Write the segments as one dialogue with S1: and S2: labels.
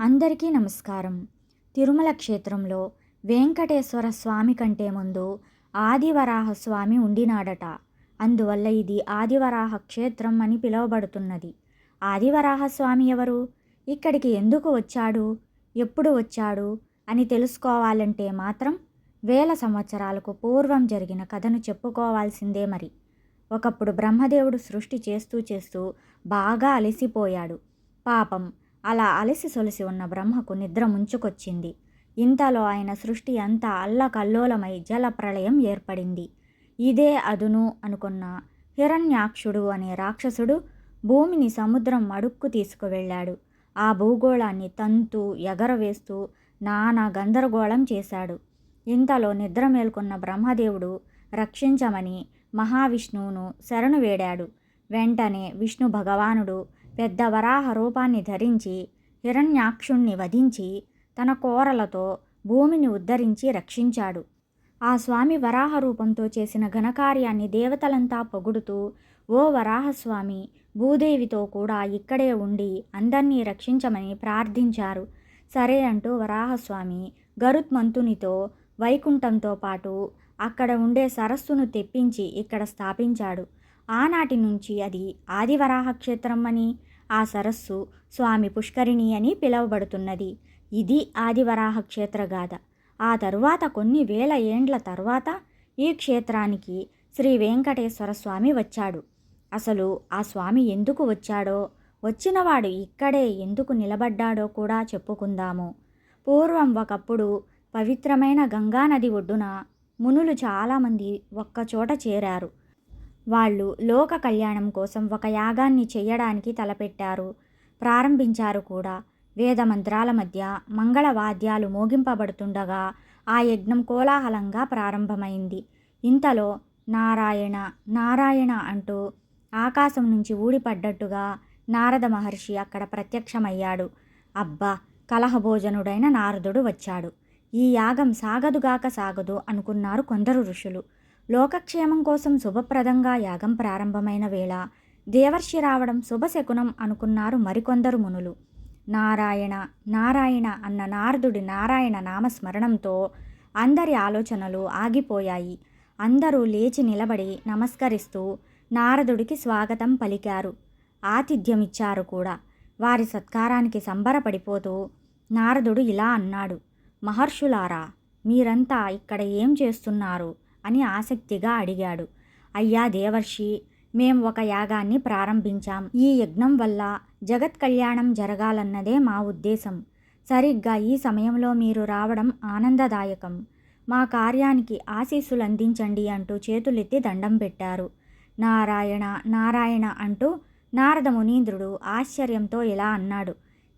S1: అందరికీ నమస్కారం. తిరుమల క్షేత్రంలో వెంకటేశ్వర స్వామి కంటే ముందు ఆదివరాహ స్వామి ఉండినాడట. అందువల్ల ఇది ఆదివరాహ క్షేత్రం అని పిలువబడుతున్నది. ఆదివరాహ స్వామి ఎవరు? ఇక్కడికి ఎందుకు వచ్చాడు? ఎప్పుడు వచ్చాడు? అని తెలుసుకోవాలంటే మాత్రం వేల సంవత్సరాలకు పూర్వం జరిగిన కథను చెప్పుకోవాల్సిందే మరి. ఒకప్పుడు బ్రహ్మదేవుడు సృష్టి చేస్తూ చేస్తూ బాగా అలసిపోయాడు. పాపం అలా అలసి సొలసి ఉన్న బ్రహ్మకు నిద్ర ముంచుకొచ్చింది. ఇంతలో ఆయన సృష్టి అంతా అల్లకల్లోలమై జల ప్రళయం ఏర్పడింది. ఇదే అదును అనుకున్న హిరణ్యాక్షుడు అనే రాక్షసుడు భూమిని సముద్రం అడుక్కు తీసుకువెళ్ళాడు. ఆ భూగోళాన్ని తంతు ఎగరవేస్తూ నానా గందరగోళం చేశాడు. ఇంతలో నిద్ర మేల్కొన్న బ్రహ్మదేవుడు రక్షించమని మహావిష్ణువును శరణు వేడాడు. వెంటనే విష్ణు భగవానుడు పెద్ద వరాహ రూపాన్ని ధరించి హిరణ్యాక్షుణ్ణి వధించి తన కోరలతో భూమిని ఉద్ధరించి రక్షించాడు. ఆ స్వామి వరాహ రూపంతో చేసిన ఘనకార్యాన్ని దేవతలంతా పొగుడుతూ ఓ వరాహస్వామి భూదేవితో కూడా ఇక్కడే ఉండి అందర్నీ రక్షించమని ప్రార్థించారు. సరే అంటూ వరాహస్వామి గరుత్మంతునితో వైకుంఠంతో పాటు అక్కడ ఉండే సరస్సును తెప్పించి ఇక్కడ స్థాపించాడు. ఆనాటి నుంచి అది ఆదివరాహ క్షేత్రం అని ఆ సరస్సు స్వామి పుష్కరిణి అని పిలువబడుతున్నది. ఇది ఆదివరాహ క్షేత్ర గాథ. ఆ తరువాత కొన్ని వేల ఏండ్ల తర్వాత ఈ క్షేత్రానికి శ్రీ వెంకటేశ్వర స్వామి వచ్చాడు. అసలు ఆ స్వామి ఎందుకు వచ్చాడో వచ్చినవాడు ఇక్కడే ఎందుకు నిలబడ్డాడో కూడా చెప్పుకుందాము. పూర్వం ఒకప్పుడు పవిత్రమైన గంగానది ఒడ్డున మునులు చాలామంది ఒక్కచోట చేరారు. వాళ్ళు లోక కళ్యాణం కోసం ఒక యాగాన్ని చేయడానికి తలపెట్టారు. ప్రారంభించారు కూడా. వేద మంత్రాల మధ్య మంగళ వాద్యాలు మోగింపబడుతుండగా ఆ యజ్ఞం కోలాహలంగా ప్రారంభమైంది. ఇంతలో నారాయణ నారాయణ అంటూ ఆకాశం నుంచి ఊడిపడ్డట్టుగా నారద మహర్షి అక్కడ ప్రత్యక్షమయ్యాడు. అబ్బా! కలహభోజనుడైన నారదుడు వచ్చాడు. ఈ యాగం సాగదుగాక సాగదు అనుకున్నారు కొందరు ఋషులు. లోకక్షేమం కోసం శుభప్రదంగా యాగం ప్రారంభమైన వేళ దేవర్షి రావడం శుభశకునం అనుకున్నారు మరికొందరు మునులు. నారాయణ నారాయణ అన్న నారదుడి నారాయణ నామస్మరణంతో అందరి ఆలోచనలు ఆగిపోయాయి. అందరూ లేచి నిలబడి నమస్కరిస్తూ నారదుడికి స్వాగతం పలికారు. ఆతిథ్యమిచ్చారు కూడా. వారి సత్కారానికి సంబరపడిపోతూ నారదుడు ఇలా అన్నాడు. మహర్షులారా మీరంతా ఇక్కడ ఏం చేస్తున్నారు? అని ఆసక్తిగా అడిగాడు. అయ్యా దేవర్షి మేం ఒక యాగాన్ని ప్రారంభించాం. ఈ యజ్ఞం వల్ల జగత్ కళ్యాణం జరగాలన్నదే మా ఉద్దేశం. సరిగ్గా ఈ సమయంలో మీరు రావడం ఆనందదాయకం. మా కార్యానికి ఆశీస్సులు అందించండి అంటూ చేతులెత్తి దండం పెట్టారు. నారాయణ నారాయణ అంటూ నారద మునీంద్రుడు ఆశ్చర్యంతో ఇలా అన్నాడు.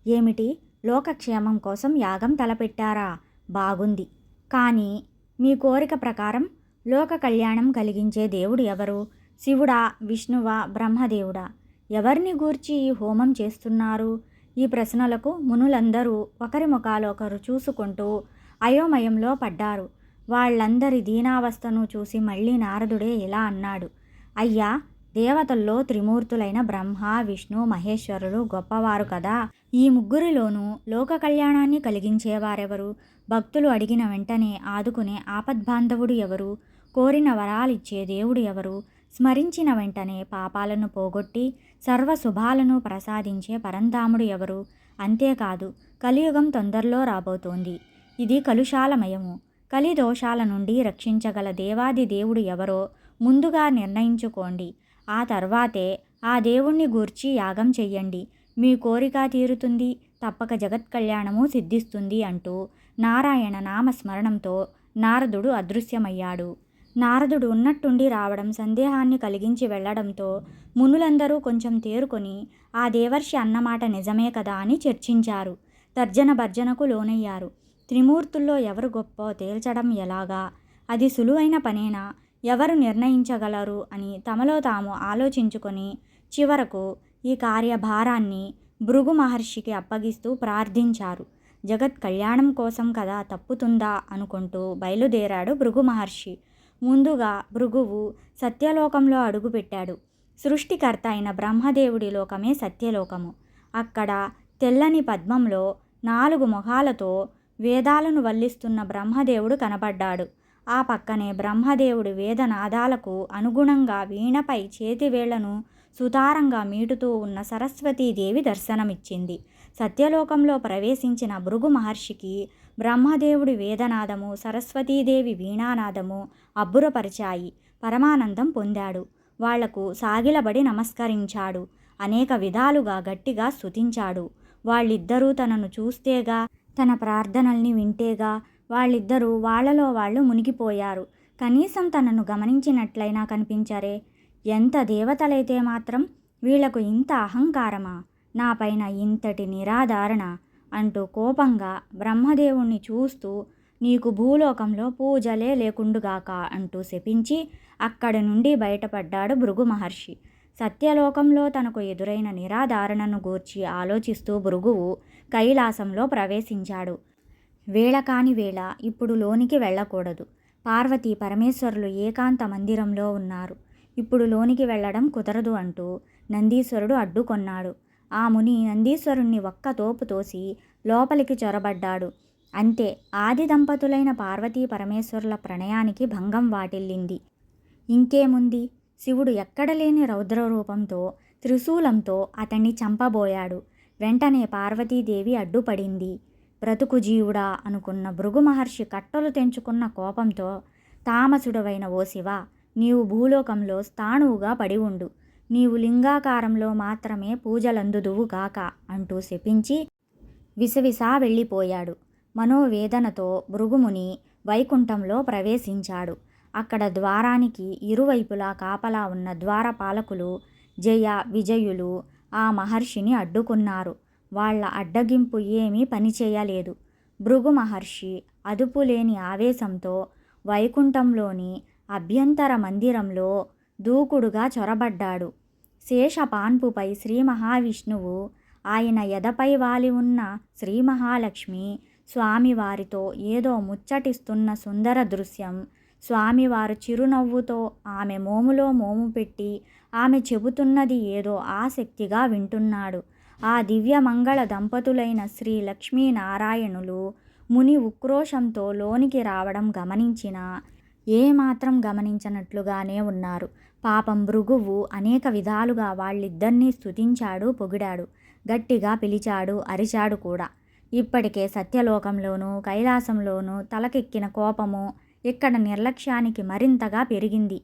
S1: ఏమిటి? లోకక్షేమం కోసం యాగం తలపెట్టారా? బాగుంది. కానీ మీ కోరిక ప్రకారం లోక కళ్యాణం కలిగించే దేవుడు ఎవరు? శివుడా విష్ణువా బ్రహ్మదేవుడా? ఎవరిని గూర్చి ఈ హోమం చేస్తున్నారు? ఈ ప్రశ్నలకు మునులందరూ ఒకరి ముఖాలు ఒకరు చూసుకుంటూ అయోమయంలో పడ్డారు. వాళ్ళందరి దీనావస్థను చూసి మళ్ళీ నారదుడే ఇలా అన్నాడు. అయ్యా దేవతల్లో త్రిమూర్తులైన బ్రహ్మ విష్ణు మహేశ్వరులు గొప్పవారు కదా. ఈ ముగ్గురిలోనూ లోక కళ్యాణాన్ని కలిగించేవారెవరు? భక్తులు అడిగిన వెంటనే ఆదుకునే ఆపద్బాంధవుడు ఎవరు? కోరిన వరాలిచ్చే దేవుడు ఎవరు? స్మరించిన వెంటనే పాపాలను పోగొట్టి సర్వ శుభాలను ప్రసాదించే పరంధాముడు ఎవరు? అంతేకాదు కలియుగం తొందరలో రాబోతోంది. ఇది కలుషాలమయము. కలి దోషాల నుండి రక్షించగల దేవాది దేవుడు ఎవరో ముందుగా నిర్ణయించుకోండి. ఆ తర్వాతే ఆ దేవుణ్ణి గూర్చి యాగం చెయ్యండి. మీ కోరిక తీరుతుంది తప్పక జగత్ కళ్యాణము సిద్ధిస్తుంది అంటూ నారాయణ నామస్మరణంతో నారదుడు అదృశ్యమయ్యాడు. నారదుడు ఉన్నట్టుండి రావడం సందేహాన్ని కలిగించి వెళ్ళడంతో మునులందరూ కొంచెం తేరుకొని ఆ దేవర్షి అన్నమాట నిజమే కదా అని చర్చించారు. తర్జన భర్జనకు లోనయ్యారు. త్రిమూర్తుల్లో ఎవరు గొప్ప తేల్చడం ఎలాగా? అది సులువైన పనేనా? ఎవరు నిర్ణయించగలరు? అని తమలో తాము ఆలోచించుకొని చివరకు ఈ కార్యభారాన్ని భృగు మహర్షికి అప్పగిస్తూ ప్రార్థించారు. జగత్ కళ్యాణం కోసం కదా తప్పుతుందా? అనుకుంటూ బయలుదేరాడు భృగు మహర్షి. ముందుగా భృగువు సత్యలోకంలో అడుగుపెట్టాడు. సృష్టికర్త అయిన బ్రహ్మదేవుడి లోకమే సత్యలోకము. అక్కడ తెల్లని పద్మంలో నాలుగు మొహాలతో వేదాలను వల్లిస్తున్న బ్రహ్మదేవుడు కనపడ్డాడు ఆ పక్కనే బ్రహ్మదేవుడి వేదనాదాలకు అనుగుణంగా వీణపై చేతివేళ్ళను సుతారంగా మీటుతూ ఉన్న సరస్వతీదేవి దర్శనమిచ్చింది. సత్యలోకంలో ప్రవేశించిన భృగు మహర్షికి బ్రహ్మదేవుడి వేదనాదము సరస్వతీదేవి వీణానాదము అబ్బురపరిచాయి. పరమానందం పొందాడు. వాళ్ళకు సాగిలబడి నమస్కరించాడు. అనేక విధాలుగా గట్టిగా స్తుతించాడు. వాళ్ళిద్దరూ తనను చూస్తేగా తన ప్రార్థనల్ని వింటేగా వాళ్ళిద్దరూ వాళ్ళలో వాళ్ళు మునిగిపోయారు. కనీసం తనను గమనించినట్లయినా కనిపించరే. ఎంత దేవతలైతే మాత్రం వీళ్ళకు ఇంత అహంకారమా? నాపైన ఇంతటి నిరాధారణ. అంటూ కోపంగా బ్రహ్మదేవుణ్ణి చూస్తూ నీకు భూలోకంలో పూజలే లేకుండుగాక అంటూ శపించి అక్కడి నుండి బయటపడ్డాడు భృగు మహర్షి. సత్యలోకంలో తనకు ఎదురైన నిరాధారణను గూర్చి ఆలోచిస్తూ భృగువు కైలాసంలో ప్రవేశించాడు. వేళ కాని వేళ ఇప్పుడు లోనికి వెళ్ళకూడదు. పార్వతి పరమేశ్వరులు ఏకాంత మందిరంలో ఉన్నారు. ఇప్పుడు లోనికి వెళ్ళడం కుదరదు అంటూ నందీశ్వరుడు అడ్డుకొన్నాడు. ఆ ముని నందీశ్వరుణ్ణి ఒక్క తోపు తోసి లోపలికి చొరబడ్డాడు. అంతే ఆది దంపతులైన పార్వతీ పరమేశ్వరుల ప్రణయానికి భంగం వాటిల్లింది. ఇంకేముంది? శివుడు ఎక్కడలేని రౌద్ర రూపంతో త్రిశూలంతో అతన్ని చంపబోయాడు. వెంటనే పార్వతీదేవి అడ్డుపడింది. బ్రతుకు జీవుడా అనుకున్న భృగు మహర్షి కట్టలు తెంచుకున్న కోపంతో తామసుడవైన ఓ శివ నీవు భూలోకంలో స్థాణువుగా పడి ఉండు. నీవు లింగాకారంలో మాత్రమే పూజలందుదువుగాక అంటూ శపించి విసవిసా వెళ్ళిపోయాడు. మనోవేదనతో భృగుముని వైకుంఠంలో ప్రవేశించాడు. అక్కడ ద్వారానికి ఇరువైపులా కాపలా ఉన్న ద్వారపాలకులు జయ విజయులు ఆ మహర్షిని అడ్డుకున్నారు. వాళ్ళ అడ్డగింపు ఏమీ పనిచేయలేదు. భృగు మహర్షి అదుపులేని ఆవేశంతో వైకుంఠంలోని అభ్యంతర మందిరంలో దూకుడుగా చొరబడ్డాడు. శేషపాన్పుపై శ్రీ మహావిష్ణువు ఆయన ఎదపై వాలి ఉన్న శ్రీ మహాలక్ష్మి స్వామివారితో ఏదో ముచ్చటిస్తున్న సుందర దృశ్యం స్వామివారు చిరునవ్వుతో ఆమె మోములో మోము పెట్టి ఆమె చెబుతున్నది ఏదో ఆసక్తిగా వింటున్నాడు. ఆ దివ్యమంగళ దంపతులైన శ్రీ లక్ష్మీనారాయణులు ముని ఉక్రోషంతో లోనికి రావడం గమనించినా ఏమాత్రం గమనించనట్లుగానే ఉన్నారు. పాపం భృగువు అనేక విధాలుగా వాళ్ళిద్దరినీ స్తుతించాడు పొగిడాడు గట్టిగా పిలిచాడు అరిచాడు కూడా. ఇప్పటికే సత్యలోకంలోనూ కైలాసంలోనూ తలకెక్కిన కోపము ఇక్కడ నిర్లక్ష్యానికి మరింతగా పెరిగింది.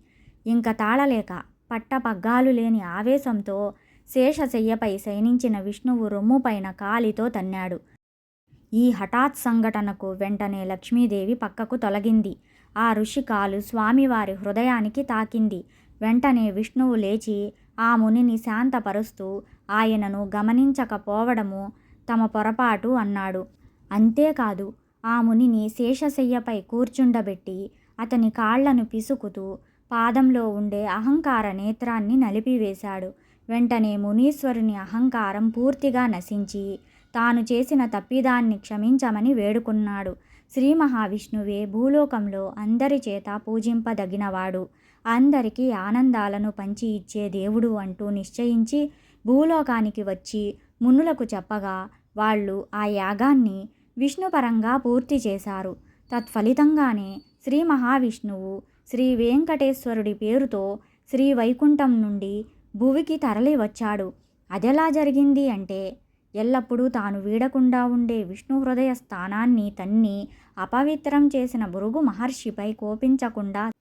S1: ఇంక తాళలేక పట్టపగ్గాలు లేని ఆవేశంతో శేషశయ్యపై శయనించిన విష్ణువు రొమ్ముపైన కాలితో తన్నాడు. ఈ హఠాత్ సంఘటనకు వెంటనే లక్ష్మీదేవి పక్కకు తొలగింది. ఆ ఋషి కాలు స్వామివారి హృదయానికి తాకింది. వెంటనే విష్ణువు లేచి ఆ మునిని శాంతపరుస్తూ ఆయనను గమనించకపోవడము తమ పొరపాటు అన్నాడు. అంతేకాదు ఆ మునిని శేషశయ్యపై కూర్చుండబెట్టి అతని కాళ్ళను పిసుకుతూ పాదంలో ఉండే అహంకార నేత్రాన్ని నలిపివేశాడు. వెంటనే మునీశ్వరుని అహంకారం పూర్తిగా నశించి తాను చేసిన తప్పిదాన్ని క్షమించమని వేడుకున్నాడు. శ్రీ మహావిష్ణువే భూలోకంలో అందరి చేత పూజింపదగినవాడు. అందరికీ ఆనందాలను పంచి ఇచ్చే దేవుడు అంటూ నిశ్చయించి భూలోకానికి వచ్చి మునులకు చెప్పగా వాళ్ళు ఆ యాగాన్ని విష్ణుపరంగా పూర్తి చేశారు. తత్ఫలితంగానే శ్రీ మహావిష్ణువు శ్రీ వెంకటేశ్వరుడి పేరుతో శ్రీ వైకుంఠం నుండి భువికి తరలి వచ్చాడు అదెలా జరిగింది అంటే ఎల్లప్పుడూ తాను వీడకుండా ఉండే విష్ణు హృదయ స్థానాన్ని తన్ని అపవిత్రం చేసిన భృగు మహర్షిపై కోపించకుండా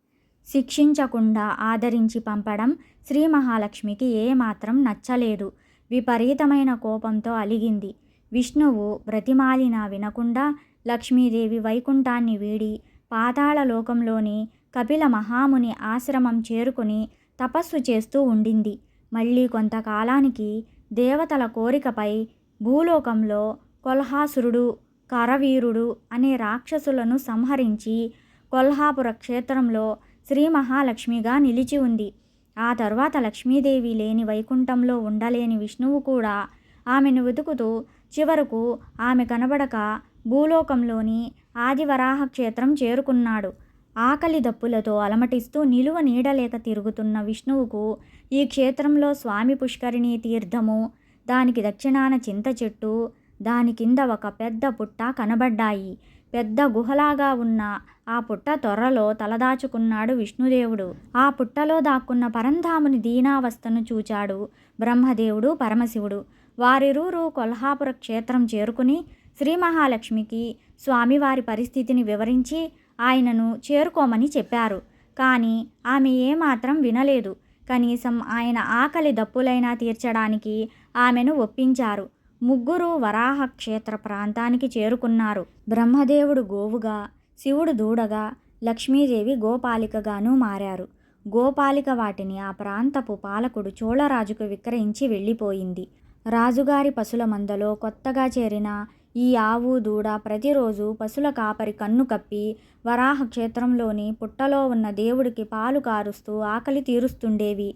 S1: శిక్షించకుండా ఆదరించి పంపడం శ్రీ మహాలక్ష్మికి ఏమాత్రం నచ్చలేదు. విపరీతమైన కోపంతో అలిగింది. విష్ణువు బ్రతిమాలిన వినకుండా లక్ష్మీదేవి వైకుంఠాన్ని వీడి పాతాళ లోకంలోని కపిల మహాముని ఆశ్రమం చేరుకుని తపస్సు చేస్తూ ఉండింది. మళ్ళీ కొంతకాలానికి దేవతల కోరికపై భూలోకంలో కొల్హాసురుడు కరవీరుడు అనే రాక్షసులను సంహరించి కొల్హాపుర క్షేత్రంలో శ్రీ మహాలక్ష్మిగా నిలిచి ఉంది. ఆ తర్వాత లక్ష్మీదేవి లేని వైకుంఠంలో ఉండలేని విష్ణువు కూడా ఆమెను వెతుకుతూ చివరకు ఆమె కనబడక భూలోకంలోని ఆదివరాహ క్షేత్రం చేరుకున్నాడు. ఆకలి దప్పులతో అలమటిస్తూ నిలువ నీడలేక తిరుగుతున్న విష్ణువుకు ఈ క్షేత్రంలో స్వామి పుష్కరిణీ తీర్థము దానికి దక్షిణాన చింత చెట్టు దాని కింద ఒక పెద్ద పుట్ట కనబడ్డాయి. పెద్ద గుహలాగా ఉన్న ఆ పుట్ట త్వరలో తలదాచుకున్నాడు విష్ణుదేవుడు. ఆ పుట్టలో దాక్కున్న పరంధాముని దీనావస్థను చూచాడు బ్రహ్మదేవుడు పరమశివుడు. వారిరువురు కొల్హాపుర క్షేత్రం చేరుకుని శ్రీ మహాలక్ష్మికి స్వామివారి పరిస్థితిని వివరించి ఆయనను చేరుకోమని చెప్పారు. కానీ ఆమె ఏమాత్రం వినలేదు. కనీసం ఆయన ఆకలి దప్పులైనా తీర్చడానికి ఆమెను ఒప్పించారు. ముగ్గురు వరాహ క్షేత్ర ప్రాంతానికి చేరుకున్నారు. బ్రహ్మదేవుడు గోవుగా శివుడు దూడగా లక్ష్మీదేవి గోపాలికగాను మారారు. గోపాలిక వాటిని ఆ ప్రాంతపు పాలకుడు చోళరాజుకు విక్రయించి వెళ్ళిపోయింది. రాజుగారి పశుల మందలో కొత్తగా చేరిన ఈ ఆవు దూడ ప్రతిరోజు పశుల కాపరి కన్ను కప్పి వరాహ క్షేత్రంలోని పుట్టలో ఉన్న దేవుడికి పాలు కారుస్తూ ఆకలి తీరుస్తుండేవి.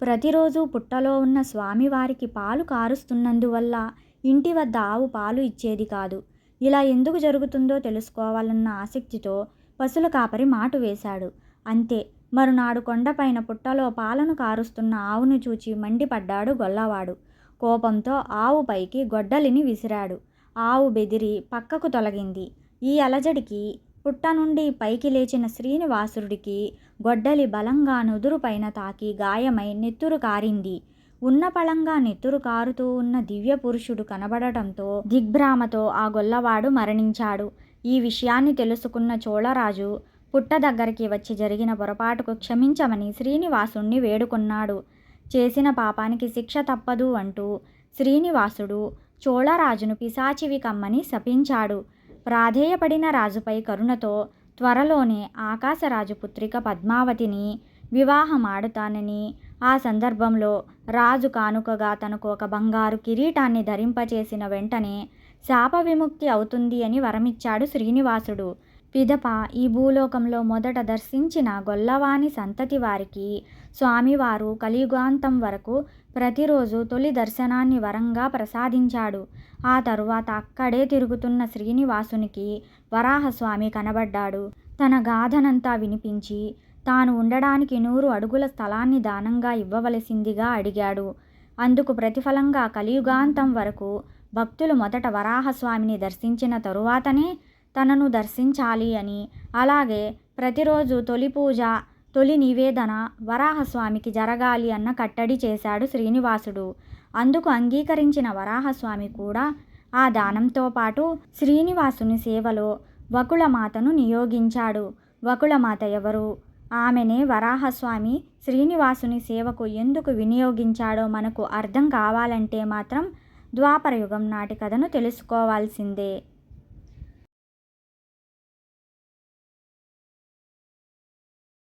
S1: ప్రతిరోజు పుట్టలో ఉన్న స్వామివారికి పాలు కారుస్తున్నందువల్ల ఇంటి వద్ద ఆవు పాలు ఇచ్చేది కాదు. ఇలా ఎందుకు జరుగుతుందో తెలుసుకోవాలన్న ఆసక్తితో పశుల కాపరి మాటు వేశాడు. అంతే మరునాడు కొండపైన పుట్టలో పాలను కారుస్తున్న ఆవును చూచి మండిపడ్డాడు గొల్లవాడు. కోపంతో ఆవు పైకి గొడ్డలిని విసిరాడు. ఆవు బెదిరి పక్కకు తొలగింది. ఈ అలజడికి పుట్ట నుండి పైకి లేచిన శ్రీనివాసుడికి గొడ్డలి బలంగా నుదురుపైన తాకి గాయమై నెత్తురు కారింది. ఉన్న పళంగా నెత్తురు కారుతూ ఉన్న దివ్య పురుషుడు కనబడటంతో దిగ్భ్రామతో ఆ గొల్లవాడు మరణించాడు. ఈ విషయాన్ని తెలుసుకున్న చోళరాజు పుట్ట దగ్గరికి వచ్చి జరిగిన పొరపాటుకు క్షమించమని శ్రీనివాసుణ్ణి వేడుకున్నాడు. చేసిన పాపానికి శిక్ష తప్పదు అంటూ శ్రీనివాసుడు చోళరాజును పిశాచివి కమ్మని శపించాడు. ప్రాధేయపడిన రాజుపై కరుణతో త్వరలోనే ఆకాశరాజు పుత్రిక పద్మావతిని వివాహమాడుతానని ఆ సందర్భంలో రాజు కానుకగా తనకు ఒక బంగారు కిరీటాన్ని ధరింపచేసిన వెంటనే శాప విముక్తి అవుతుంది అని వరమిచ్చాడు శ్రీనివాసుడు. పిదప ఈ భూలోకంలో మొదట దర్శించిన గొల్లవాని సంతతి వారికి స్వామివారు కలియుగాంతం వరకు ప్రతిరోజు తొలి దర్శనాన్ని వరంగా ప్రసాదించాడు. ఆ తరువాత అక్కడే తిరుగుతున్న శ్రీనివాసునికి వరాహస్వామి కనబడ్డాడు. తన గాథనంతా వినిపించి తాను ఉండడానికి నూరు అడుగుల స్థలాన్ని దానంగా ఇవ్వవలసిందిగా అడిగాడు. అందుకు ప్రతిఫలంగా కలియుగాంతం వరకు భక్తులు మొదట వరాహస్వామిని దర్శించిన తరువాతనే తనను దర్శించాలి అని. అలాగే ప్రతిరోజు తొలి పూజ తొలి నివేదన వరాహస్వామికి జరగాలి అన్న కట్టడి చేశాడు శ్రీనివాసుడు. అందుకు అంగీకరించిన వరాహస్వామి కూడా ఆ దానంతో పాటు శ్రీనివాసుని సేవలో వకుళమాతను నియోగించాడు. వకుళమాత ఎవరు? ఆమెనే వరాహస్వామి శ్రీనివాసుని సేవకు ఎందుకు వినియోగించాడో మనకు అర్థం కావాలంటే మాత్రం ద్వాపరయుగం నాటి కథను తెలుసుకోవాల్సిందే.